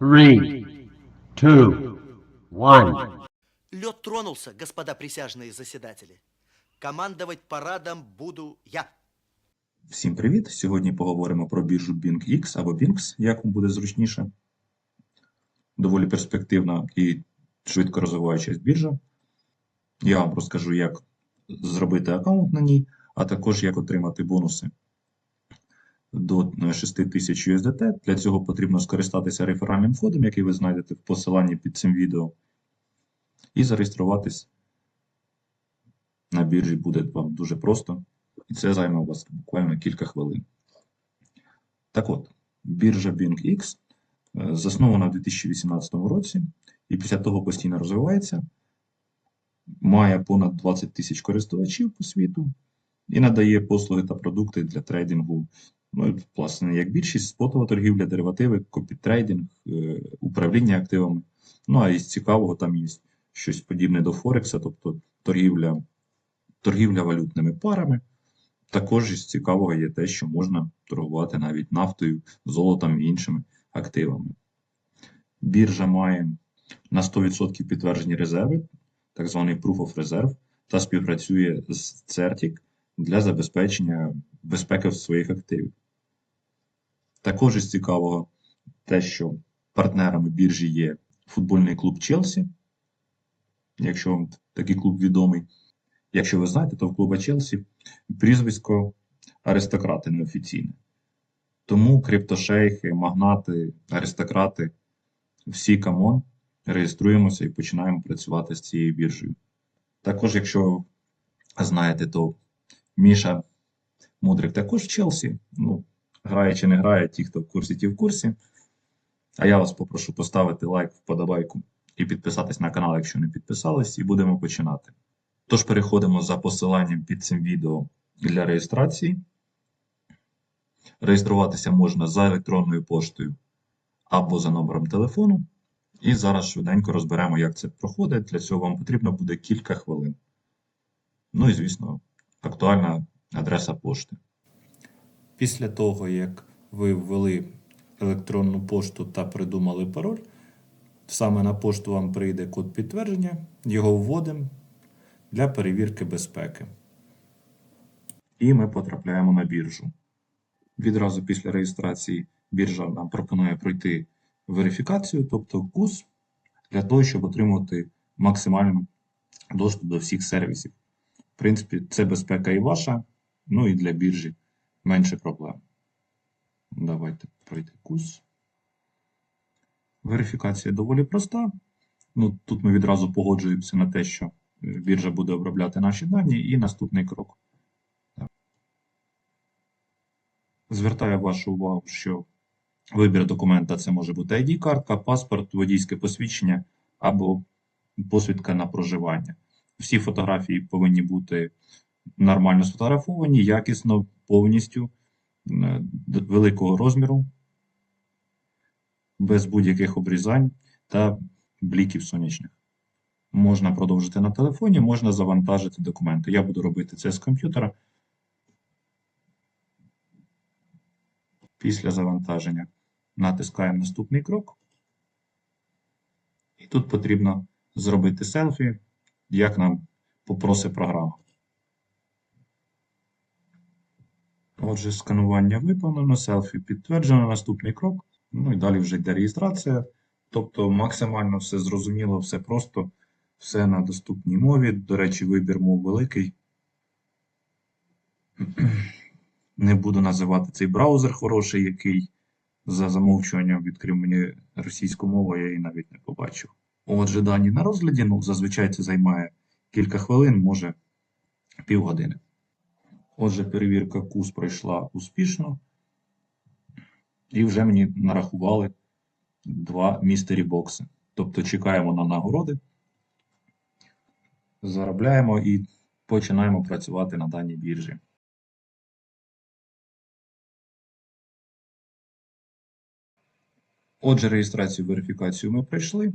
Three, two, one. Лед тронулся, господа присяжные заседатели. Командовать парадом буду я. Всім привіт! Сьогодні поговоримо про біржу BingX або Binx, як вам буде зручніше. Доволі перспективна і швидко розвиваючась біржа. Я вам розкажу, як зробити аккаунт на ній, а також як отримати бонуси до 6000 USDT. Для цього потрібно скористатися реферальним кодом, який ви знайдете в посиланні під цим відео, і зареєструватись на біржі буде вам дуже просто. І це займе у вас буквально кілька хвилин. Так от, біржа BingX е, заснована в 2018 році і після того постійно розвивається, має понад 20 тисяч користувачів по світу і надає послуги та продукти для трейдингу. Ну, власне, як більшість, спотова торгівля, деривативи, копітрейдинг, е, управління активами. Ну, а із цікавого там є щось подібне до Форекса, тобто торгівля, торгівля валютними парами. Також із цікавого є те, що можна торгувати навіть нафтою, золотом і іншими активами. Біржа має на 100% підтверджені резерви, так званий Proof of Reserve, та співпрацює з CERTIC для забезпечення безпеки своїх активів. Також із цікавого те, що партнерами біржі є футбольний клуб Челсі. Якщо вам такий клуб відомий, якщо ви знаєте, то в клуба Челсі прізвисько аристократи неофіційне. Тому криптошейхи, магнати, аристократи, всі камон, реєструємося і починаємо працювати з цією біржею. Також, якщо знаєте, то Міша Мудрик також в Челсі. Ну, грає чи не грає, ті, хто в курсі, ті в курсі. А я вас попрошу поставити лайк, вподобайку і підписатись на канал, якщо не підписались, і будемо починати. Тож переходимо за посиланням під цим відео для реєстрації. Реєструватися можна за електронною поштою або за номером телефону. І зараз швиденько розберемо, як це проходить. Для цього вам потрібно буде кілька хвилин. Ну і, звісно, актуальна адреса пошти. Після того, як ви ввели електронну пошту та придумали пароль, саме на пошту вам прийде код підтвердження, його вводимо для перевірки безпеки. І ми потрапляємо на біржу. Відразу після реєстрації біржа нам пропонує пройти верифікацію, тобто КУС, для того, щоб отримати максимальний доступ до всіх сервісів. В принципі, це безпека і ваша, ну і для біржі менше проблем. Давайте пройти курс. Верифікація доволі проста. Ну, Тут ми відразу погоджуємося на те, що біржа буде обробляти наші дані, і наступний крок. Звертаю вашу увагу, що вибір документа це може бути ID-картка, паспорт, водійське посвідчення або посвідка на проживання. Всі фотографії повинні бути нормально сфотографовані, якісно, повністю, е, великого розміру, без будь-яких обрізань та бліків сонячних. Можна продовжити на телефоні, можна завантажити документи. Я буду робити це з комп'ютера. Після завантаження натискаємо наступний крок. І тут потрібно зробити селфі, як нам попросить програма. Отже, сканування виповнено, селфі підтверджено, наступний крок. Ну і далі вже йде реєстрація. Тобто максимально все зрозуміло, все просто, все на доступній мові. До речі, вибір мов великий. Не буду називати цей браузер хороший, який за замовчуванням відкрив мені російську мову, я її навіть не побачив. Отже, дані на розгляді, ну, зазвичай це займає кілька хвилин, може півгодини. Отже, перевірка КУС пройшла успішно. І вже мені нарахували два містері бокси. Тобто чекаємо на нагороди, заробляємо і починаємо працювати на даній біржі. Отже, реєстрацію верифікацію ми пройшли.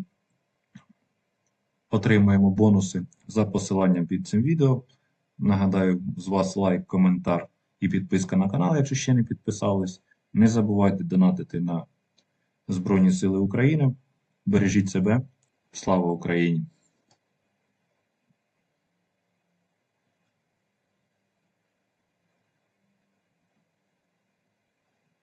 Отримаємо бонуси за посиланням під цим відео. Нагадаю, з вас лайк, коментар і підписка на канал, якщо ще не підписались. Не забувайте донатити на Збройні Сили України. Бережіть себе. Слава Україні!